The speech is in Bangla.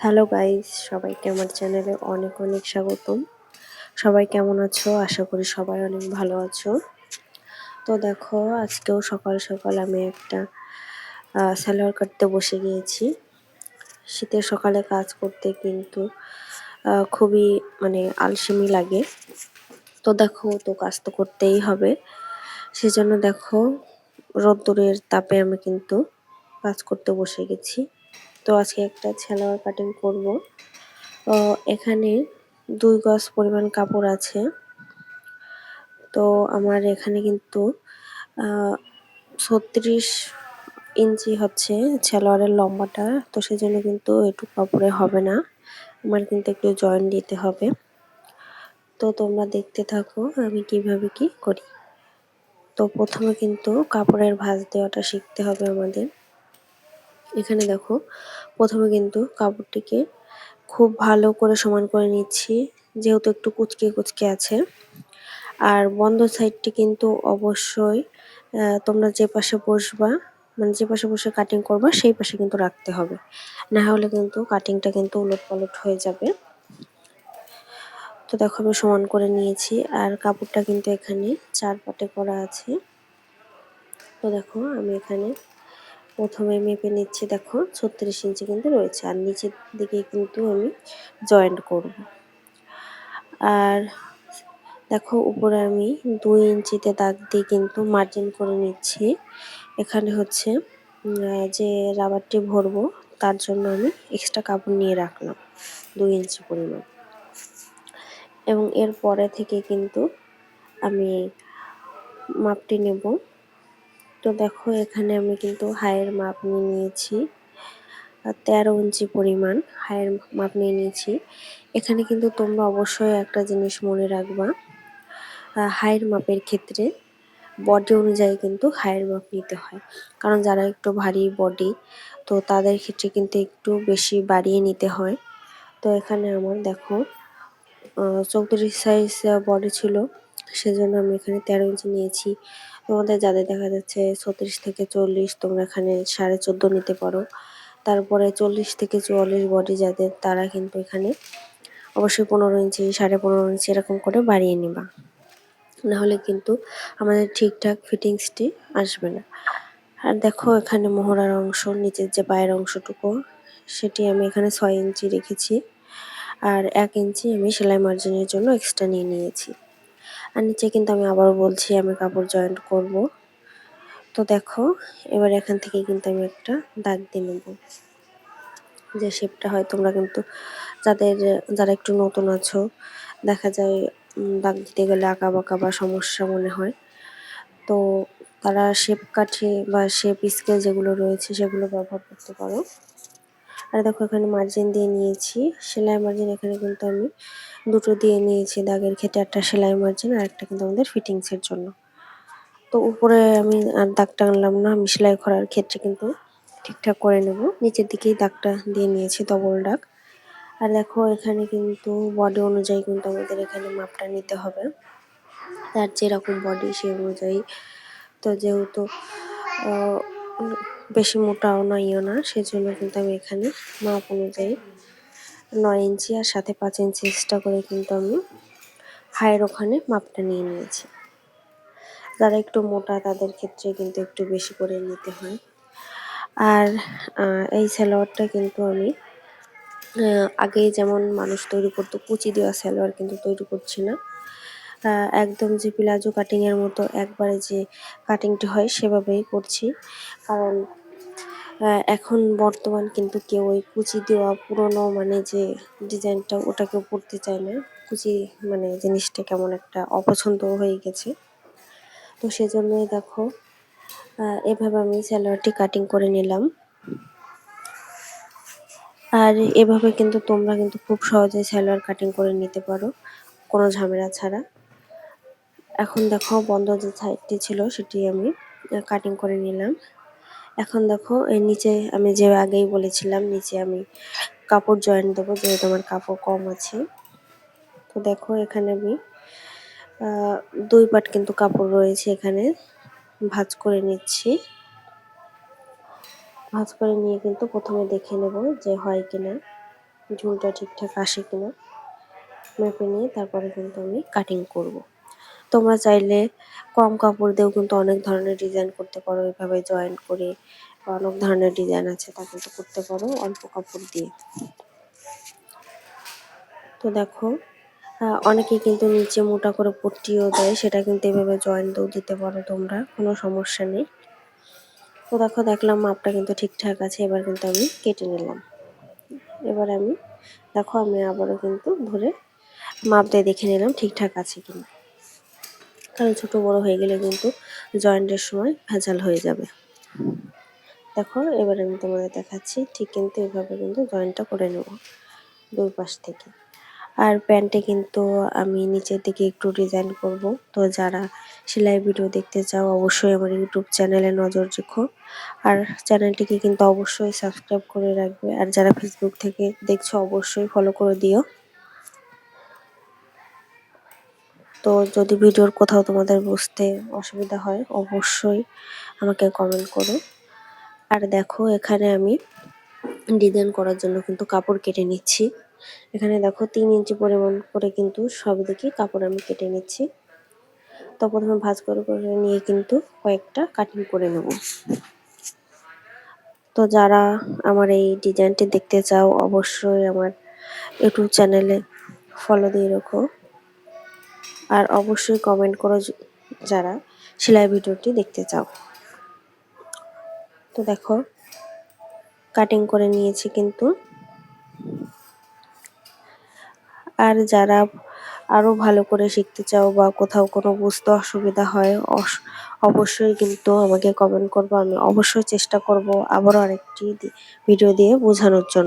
হ্যালো গাইস সবাইকে আমার চ্যানেলে অনেক অনেক স্বাগতম। সবাই কেমন আছো? আশা করি সবাই অনেক ভালো আছো। তো দেখো, আজকেও সকাল সকাল আমি একটা স্যালোয়ার কাটতে বসে গিয়েছি। শীতের সকালে কাজ করতে কিন্তু খুবই মানে আলসেমি লাগে। তো দেখো, তো কাজ তো করতেই হবে। সেজন্য দেখো, রোদ্দুরের তাপে আমি কিন্তু কাজ করতে বসে গেছি। তো আজকে একটা সালোয়ার কাটিং করব। এখানে দুই গজ পরিমাণ কাপড় আছে। তো আমার এখানে কিন্তু ছত্রিশ ইঞ্চি হচ্ছে সালোয়ারের লম্বাটা। তো সেজন্য কিন্তু একটু কাপড়ে হবে না। আমার কিন্তু একটু জয়েন দিতে হবে। তো তোমরা দেখতে থাকো আমি কীভাবে কি করি। তো প্রথমে কিন্তু কাপড়ের ভাঁজ দেওয়াটা শিখতে হবে আমাদের। এখানে দেখো, প্রথমে কিন্তু কাপড়টিকে খুব ভালো করে সমান করে নিচ্ছি, যেহেতু একটু কুচকে কুচকে আছে। আর বন্ধ সাইডটি কিন্তু অবশ্যই তোমরা যে পাশে বসবা মানে যে পাশে বসে কাটিং করবা, সেই পাশে কিন্তু রাখতে হবে। না হলে কিন্তু কাটিংটা কিন্তু উলট পালট হয়ে যাবে। তো দেখো, আমি সমান করে নিয়েছি, আর কাপড়টা কিন্তু এখানে চার পাটে করা আছে। তো দেখো, আমি এখানে প্রথমে মেপে নিচ্ছি, দেখো, ছত্রিশ ইঞ্চি কিন্তু রয়েছে, আর নিচের দিকে কিন্তু আমি জয়েন্ট করব। আর দেখো, উপরে আমি দুই ইঞ্চিতে দাগ দিয়ে কিন্তু মার্জিন করে নিচ্ছি। এখানে হচ্ছে যে রাবারটি ভরবো, তার জন্য আমি এক্সট্রা কাপড় নিয়ে রাখলাম, দুই ইঞ্চি পরিমাণ। এবং এর পরে থেকে কিন্তু আমি মাপটি নেব। তো দেখো, এখানে আমি কিন্তু হায়ের মাপ নিয়ে নিয়েছি। তেরো ইঞ্চি পরিমাণ হায়ের মাপ নিয়ে নিয়েছি। এখানে কিন্তু তোমরা অবশ্যই একটা জিনিস মনে রাখবা হায়ের মাপের ক্ষেত্রে বডি অনুযায়ী কিন্তু হায়ের মাপ নিতে হয়। কারণ যারা একটু ভারী বডি, তো তাদের ক্ষেত্রে কিন্তু একটু বেশি বাড়িয়ে নিতে হয়। তো এখানে আমার দেখো চৌত্রিশ সাইজ বডি ছিল, সেজন্য আমি এখানে তেরো ইঞ্চি নিয়েছি। তোমাদের যাদের দেখা যাচ্ছে ছত্রিশ থেকে চল্লিশ, তোমরা এখানে সাড়ে চোদ্দ নিতে পারো। তারপরে চল্লিশ থেকে চুয়াল্লিশ বডি যাদের, তারা কিন্তু এখানে অবশ্যই পনেরো ইঞ্চি, সাড়ে পনেরো ইঞ্চি এরকম করে বাড়িয়ে নিবা। নাহলে কিন্তু আমাদের ঠিকঠাক ফিটিংসটি আসবে না। আর দেখো এখানে মোহরার অংশ, নিচের যে পায়ের অংশটুকু, সেটি আমি এখানে ছয় ইঞ্চি রেখেছি। আর এক ইঞ্চি আমি সেলাই মার্জিনের জন্য এক্সট্রা নিয়ে নিয়েছি। আর নিচে কিন্তু আমি আবারও বলছি, আমি কাপড় জয়েন্ট করব। তো দেখো, এবার এখান থেকে কিন্তু আমি একটা দাগ দিয়ে নেব। যে শেপটা হয়, তোমরা কিন্তু যাদের, যারা একটু নতুন আছো, দেখা যায় দাগ দিতে গেলে আঁকা বাঁকা বা সমস্যা মনে হয়। তো তারা শেপ কাঠি বা শেপ স্কেল যেগুলো রয়েছে, সেগুলো ব্যবহার করতে পারো। আর দেখো এখানে মার্জিন দিয়ে নিয়েছি। সেলাই মার্জিন এখানে কিন্তু আমি দুটো দিয়ে নিয়েছি, দাগের ক্ষেত্রে একটা সেলাই মার্জিন আর একটা কিন্তু আমাদের ফিটিংসের জন্য। তো উপরে আমি আর দাগ টানলাম না, আমি সেলাই করার ক্ষেত্রে কিন্তু ঠিকঠাক করে নেব। নিচের দিকেই দাগটা দিয়ে নিয়েছি ডবল দাগ। আর দেখো এখানে কিন্তু বডি অনুযায়ী কিন্তু আমাদের এখানে মাপটা নিতে হবে। তার যেরকম বডি সেই অনুযায়ী। তো যেহেতু বেশি মোটাও না ইও না, সেজন্য কিন্তু আমি এখানে মাপ অনুযায়ী নয় ইঞ্চি আর সাথে পাঁচ ইঞ্চি এক্সট্রা করে কিন্তু আমি হায়ের ওখানে মাপটা নিয়ে নিয়েছি। যারা একটু মোটা, তাদের ক্ষেত্রে কিন্তু একটু বেশি করে নিতে হয়। আর এই সালোয়ারটা কিন্তু আমি আগে যেমন মানুষ তৈরি করতো, কুচি দেওয়া সালোয়ার কিন্তু তৈরি করছি না। একদম যে প্লাজো কাটিংয়ের মতো একবারে যে কাটিংটি হয় সেভাবেই করছি। কারণ এখন বর্তমান কিন্তু কেউ ওই কুচি দেওয়া পুরনো মানে যে ডিজাইনটা ওটা কেউ পরতে চায় না। কুচি মানে জিনিসটা কেমন একটা অপছন্দ হয়ে গেছে। তো সেজন্যই দেখো এভাবে আমি স্যালোয়ারটি কাটিং করে নিলাম। আর এভাবে কিন্তু তোমরা কিন্তু খুব সহজে সালোয়ার কাটিং করে নিতে পারো, কোনো ঝামেলা ছাড়া। এখন দেখো বন্ধ যে সাইডটি ছিল সেটি আমি কাটিং করে নিলাম। এখন দেখো এর নিচে আমি যে আগেই বলেছিলাম, নিচে আমি কাপড় জয়েন দেবো, যেহেতু আমার কাপড় কম আছে। তো দেখো এখানে আমি দুই পাট কিন্তু কাপড় রয়েছে এখানে, ভাজ করে নিচ্ছি। ভাজ করে নিয়ে কিন্তু প্রথমে দেখে নেব যে হয় কিনা, ঝুলটা ঠিকঠাক আসে কিনা। মেপে নিয়ে তারপরে কিন্তু আমি কাটিং করব। তোমরা চাইলে কম কাপড় দিয়েও কিন্তু অনেক ধরনের ডিজাইন করতে পারো। এভাবে জয়েন্ট করে বা অনেক ধরনের ডিজাইন আছে, তা কিন্তু করতে পারো অল্প কাপড় দিয়ে। তো দেখো অনেকে কিন্তু নিচে মোটা করে পট্টিও দেয়, সেটা কিন্তু এভাবে জয়েন দিয়েও দিতে পারো তোমরা, কোনো সমস্যা নেই। তো দেখো, দেখলাম মাপটা কিন্তু ঠিকঠাক আছে, এবার কিন্তু আমি কেটে নিলাম। এবার আমি, দেখো, আমি আবারও কিন্তু ধরে মাপ দিয়ে দেখে নিলাম ঠিকঠাক আছে কিনা। কারণ ছোট বড় হয়ে গেলে কিন্তু জয়েন্টের সময় ভেজাল হয়ে যাবে। দেখো, এবার আমি তোমাদের দেখাচ্ছি ঠিক কিন্তু এভাবে কিন্তু জয়েন্টটা করে নেব দুই পাশ থেকে। আর প্যান্টে কিন্তু আমি নিচের দিকে একটু ডিজাইন করব। তো যারা সেলাই ভিডিও দেখতে চাও, অবশ্যই আমার ইউটিউব চ্যানেলে নজর রেখো। আর চ্যানেলটিকে কিন্তু অবশ্যই সাবস্ক্রাইব করে রাখবে। আর যারা ফেসবুক থেকে দেখছ, অবশ্যই ফলো করে দিও। তো যদি ভিডিওর কোথাও তোমাদের বুঝতে অসুবিধা হয়, অবশ্যই আমাকে কমেন্ট করো। আর দেখো, এখানে আমি ডিজাইন করার জন্য কিন্তু কাপড় কেটে নিচ্ছি। এখানে দেখো, তিন ইঞ্চি পরিমাণ করে কিন্তু সব দিকে কাপড় আমি কেটে নিচ্ছি। তো প্রথমে ভাঁজ করে করে নিয়ে কিন্তু কয়েকটা কাটিং করে নেব। তো যারা আমার এই ডিজাইনটি দেখতে চাও, অবশ্যই আমার ইউটিউব চ্যানেলে ফলো দিয়ে রেখো। আর অবশ্যই কমেন্ট করো যারা সেলাই ভিডিওটি দেখতে চাও। তো দেখো কাটিং করে নিয়েছি কিন্তু। আর যারা আরও ভালো করে শিখতে চাও বা কোথাও কোনো বুঝতে অসুবিধা হয় অবশ্যই কিন্তু আমাকে কমেন্ট করব। আমি অবশ্যই চেষ্টা করব আবারও আরেকটি ভিডিও দিয়ে বোঝানোর জন্য।